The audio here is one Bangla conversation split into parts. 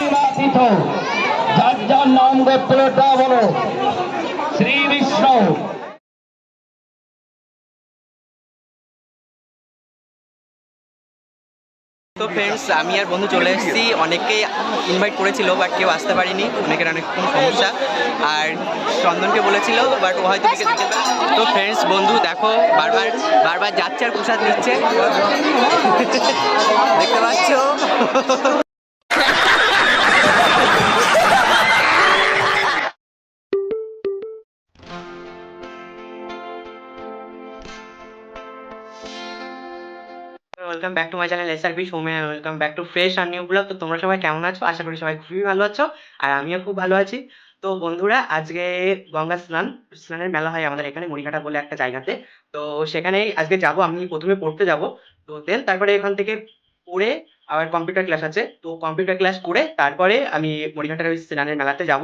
নির্বাচিত যার যার নাম গোত্রটা বলো শ্রী বিষ্ণু। তো ফ্রেন্ডস আমি আর বন্ধু চলে এসেছি। অনেকে ইনভাইট করেছিল বাট কেউ আসতে পারিনি। অনেকের অনেক রকম সমস্যা। আর চন্দনকে বলেছিল বাট ও হয়তো তো ফ্রেন্ডস বন্ধু, দেখো, বারবার বারবার যাচ্ছে আর প্রসাদ নিচ্ছে। দেখতে পাচ্ছ? Welcome back to my channel S R P Soumya welcome back to fresh R new blog তো তোমরা সবাই কেমন আছো? আশা করি সবাই খুবই ভালো আছো, আর আমিও খুব ভালো আছি। তো বন্ধুরা, আজকে গঙ্গা স্নান, স্নানের মেলা হয় আমাদের এখানে মরিঘাটা বলে একটা জায়গাতে। তো সেখানেই আজকে যাব, আমি প্রথমে পড়তে যাব। তো দেন তারপরে এখান থেকে পড়ে আবার কম্পিউটার ক্লাস আছে। তো কম্পিউটার ক্লাস করে তারপরে আমি মরিঘাটার ওই স্নানের মেলাতে যাব।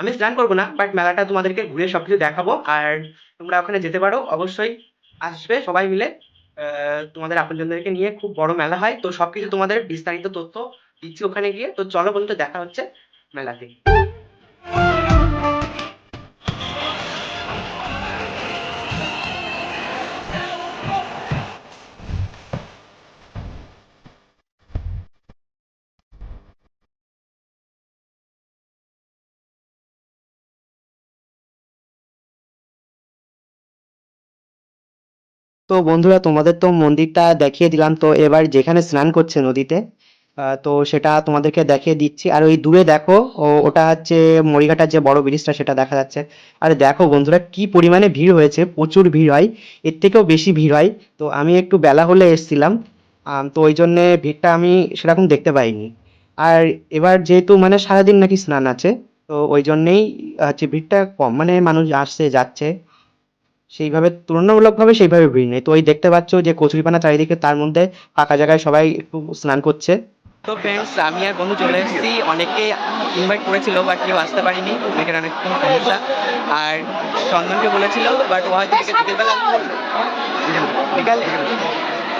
আমি স্নান করব না বাট মেলাটা তোমাদেরকে ঘুরে সব কিছু দেখাবো। আর তোমরা ওখানে যেতে পারো, অবশ্যই আসবে সবাই মিলে। তোমাদের আপনজনদেরকে নিয়ে খুব বড় মেলা হয়। তো সবকিছু তোমাদের বিস্তারিত তথ্য দিচ্ছি ওখানে গিয়ে। তো চলো বন্ধু দেখা হচ্ছে মেলাতে। তো বন্ধুরা, তোমাদের তো মন্দিরটা দেখিয়ে দিলাম। তো এবার যেখানে স্নান করছে নদীতে তো সেটা তোমাদেরকে দেখিয়ে দিচ্ছি। আর ওই দূরে দেখো, ও, ওটা হচ্ছে মরিঘাটার যে বড় ব্রিজটা, সেটা দেখা যাচ্ছে। আর দেখো বন্ধুরা, কি পরিমাণে ভিড় হয়েছে, প্রচুর ভিড় হয়। এর থেকেও বেশি ভিড় হয়। তো আমি একটু বেলা হলে এসেছিলাম। তো ওই জন্যে ভিড়টা আমি সেরকম দেখতে পাইনি। আর এবার যেহেতু মানে সারাদিন নাকি স্নান আছে, তো ওই জন্যেই হচ্ছে ভিড়টা কম। মানে মানুষ আসছে, যাচ্ছে। সেইভাবে, তুলনামূলকভাবে সেইভাবে ভিড় নেই। তো ওই দেখতে পাচ্ছ যে কচুরিপানা চারিদিকে তার মধ্যে ফাঁকা জায়গায় সবাই একটু স্নান করছে। তো ফ্রেন্ডস আমি আর বন্ধু চলে এসেছি। অনেকে ইনভাইট করেছিল বাট কেউ আসতে পারিনি। অনেকের অনেক সমস্যা আর চন্দনকে বলেছিল বাট ও হয়তো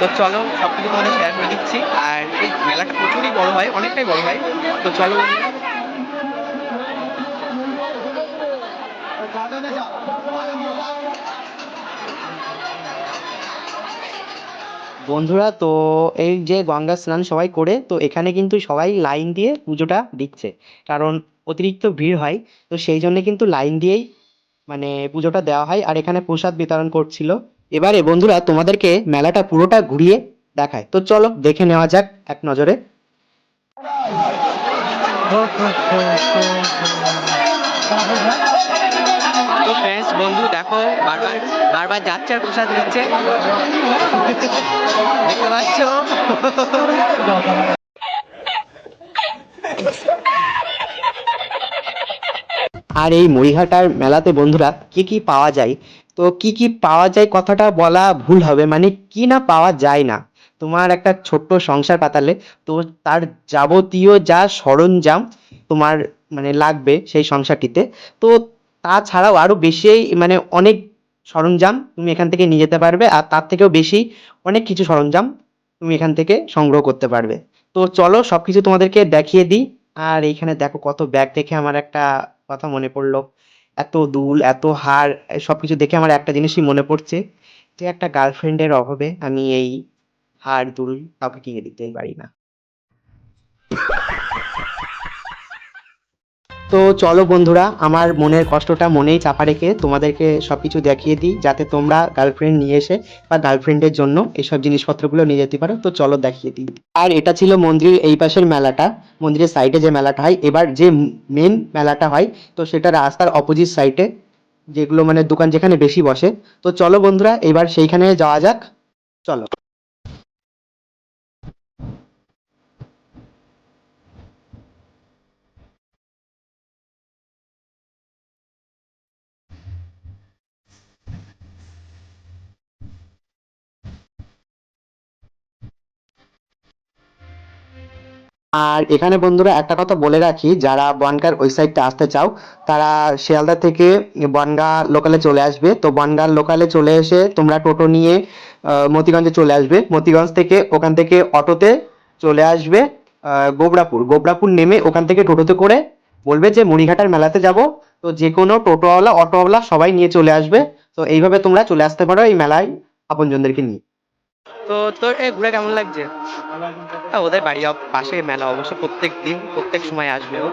তো চলো সব কিছু তোমাদের শেয়ার করে দিচ্ছি। আর এই মেলাটা প্রচুরই বড় হয়, অনেকটাই বড় হয়। তো চলো বন্ধুরা তো এই যে গঙ্গা স্নান সবাই করে তো এখানে কিন্তু সবাই লাইন দিয়ে পুজোটা দিচ্ছে কারণ অতিরিক্ত ভিড় হয় তো সেই জন্য কিন্তু লাইন দিয়েই মানে পুজোটা দেওয়া হয় আর এখানে প্রসাদ বিতরণ করছিল এবারে বন্ধুরা তোমাদেরকে মেলাটা পুরোটা ঘুরিয়ে দেখায় তো চলো দেখে নেওয়া যাক এক নজরে তো ফ্রেন্ডস বন্ধু, দেখো, বারবার বারবার যাচ্ছে আর প্রসাদ নিচ্ছে। দেখতে পাচ্ছ? আর এই মরিঘাটার মেলাতে বন্ধুরা, কি কি পাওয়া যায়? তো কি কি পাওয়া যায় কথাটা বলা ভুল হবে মানে কি না পাওয়া যায় না। তোমার একটা ছোট্ট সংসার পাতালে, তো তার যাবতীয় যা সরঞ্জাম তোমার মানে লাগবে সেই সংসারটিতে, তো তাছাড়াও আরও বেশি মানে অনেক সরঞ্জাম তুমি এখান থেকে নিয়ে যেতে পারবে, আর তার থেকেও বেশি অনেক কিছু সরঞ্জাম তুমি এখান থেকে সংগ্রহ করতে পারবে। তো চলো সবকিছু তোমাদেরকে দেখিয়ে দিই। আর এইখানে দেখো কত ব্যাগ দেখে আমার একটা কথা মনে পড়ল। এত দুল, এত হার সবকিছু দেখে আমার একটা জিনিসই মনে পড়ছে যে একটা গার্লফ্রেন্ডের অভাবে আমি এই হার, দুল কাউকে কিনে দিতে পারি না। তো চলো বন্ধুরা, আমার মনের কষ্টটা মনেই চাপা রেখে তোমাদেরকে সব কিছু দেখিয়ে দিই, যাতে তোমরা গার্লফ্রেন্ড নিয়ে এসে বা গার্লফ্রেন্ডের জন্য এইসব জিনিসপত্রগুলো নিয়ে যেতে পারো। তো চলো দেখিয়ে দিই। আর এটা ছিল মন্দিরের এই পাশের মেলাটা, মন্দিরের সাইডে যে মেলাটা হয়। এবার যে মেন মেলাটা হয়, তো সেটা রাস্তার অপোজিট সাইডে যেগুলো মানে দোকান যেখানে বেশি বসে। তো চলো বন্ধুরা, এবার সেইখানে যাওয়া যাক। চলো। আর এখানে বন্ধুরা একটা কথা বলে রাখি, যারা বনগাঁর ওই সাইডটা আসতে চাও, তারা শিয়ালদা থেকে বনগাঁ লোকালে চলে আসবে। তো বনগাঁ লোকালে চলে এসে তোমরা টোটো নিয়ে মতিগঞ্জে চলে আসবে। মতিগঞ্জ থেকে ওখান থেকে অটোতে চলে আসবে গোবরাপুর। গোবরাপুর নেমে ওখান থেকে টোটোতে করে বলবে যে মুড়িঘাটার মেলাতে যাব। তো যে কোনো টোটোওয়ালা, অটোওয়ালা সবাই নিয়ে চলে আসবে। তো এইভাবে তোমরা চলে আসতে পারো এই মেলায় আপনজনদেরকে নিয়ে। তো তোর, এ, ঘুরে কেমন লাগছে? ওদের বাড়ি পাশে মেলা অবশ্য প্রত্যেক দিন, প্রত্যেক সময় আসবে ও।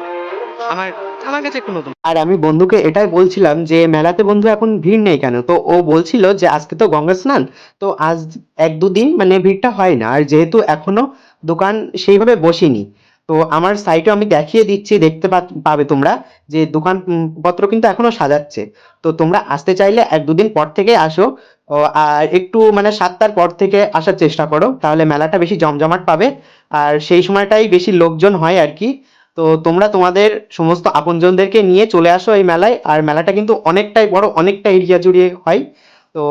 আমার আমার কাছে একটু নতুন। আর আমি বন্ধুকে এটাই বলছিলাম যে, মেলাতে বন্ধু এখন ভিড় নেই কেন? তো ও বলছিল যে, আজকে তো গঙ্গা স্নান, তো আজ এক দুদিন মানে ভিড়টা হয় না। আর যেহেতু এখনও দোকান সেইভাবে বসেনি তো আমার সাইটে আমি দেখিয়ে দিচ্ছি, দেখতে পাবে তোমরা যে দোকান পত্র কিন্তু এখনও সাজাচ্ছে। তো তোমরা আসতে চাইলে এক দুদিন পর থেকে আসো আর একটু মানে সাতটার পর থেকে আসার চেষ্টা করো, তাহলে মেলাটা বেশি জমজমাট পাবে। আর সেই সময়টাই বেশি লোকজন হয় আর কি। তো তোমরা তোমাদের সমস্ত আপনজনদেরকে নিয়ে চলে আসো এই মেলায়, আর মেলাটা কিন্তু অনেকটাই বড়, অনেকটা এরিয়া জুড়ে হয়। তো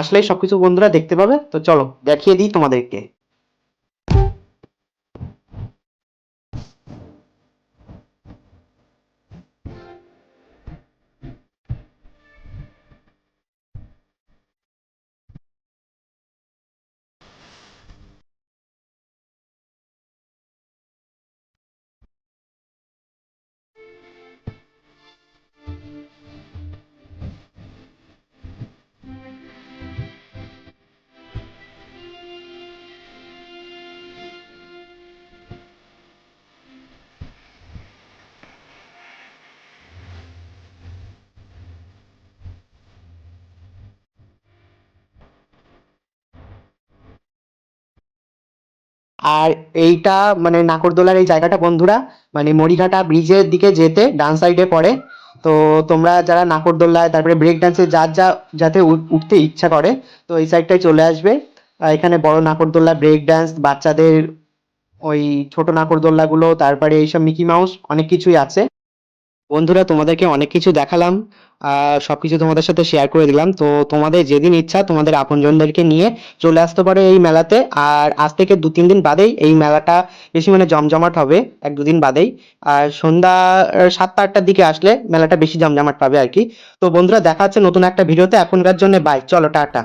আসলেই সবকিছু বন্ধুরা দেখতে পাবে। তো চলো দেখিয়ে দিই তোমাদেরকে। আর এইটা মানে নাকরদোলার এই জায়গাটা বন্ধুরা মানে মরিঘাটা ব্রিজের দিকে যেতে ডান সাইডে পড়ে। তো তোমরা যারা নাকরদোলায় তারপরে ব্রেক ডান্সে যার যা, যাতে উঠ- উঠতে ইচ্ছা করে, তো এই সাইডটায় চলে আসবে। এখানে বড় নাকরদোল্লা ব্রেক ডান্স বাচ্চাদের ওই ছোট নাকরদোল্লাগুলো তারপরে এইসব মিকি মাউস অনেক কিছুই আছে। বন্ধুরা, তোমাদেরকে অনেক কিছু দেখালাম, আর সবকিছু তোমাদের সাথে শেয়ার করে দিলাম। তো তোমাদের যেদিন ইচ্ছা, তোমাদের আপনজনদেরকে নিয়ে চলে আসতে পারো এই মেলাতে। আর আজ থেকে দু তিন দিন বাদেই এই মেলাটা বেশি মানে জমজমাট হবে, এক দুদিন বাদেই। আর সন্ধ্যা সাতটা, আটটার দিকে আসলে মেলাটা বেশি জমজমাট পাবে আর কি। তো বন্ধুরা, দেখা হচ্ছে নতুন একটা ভিডিওতে। এখনকার জন্য বাই চলো, টাটা।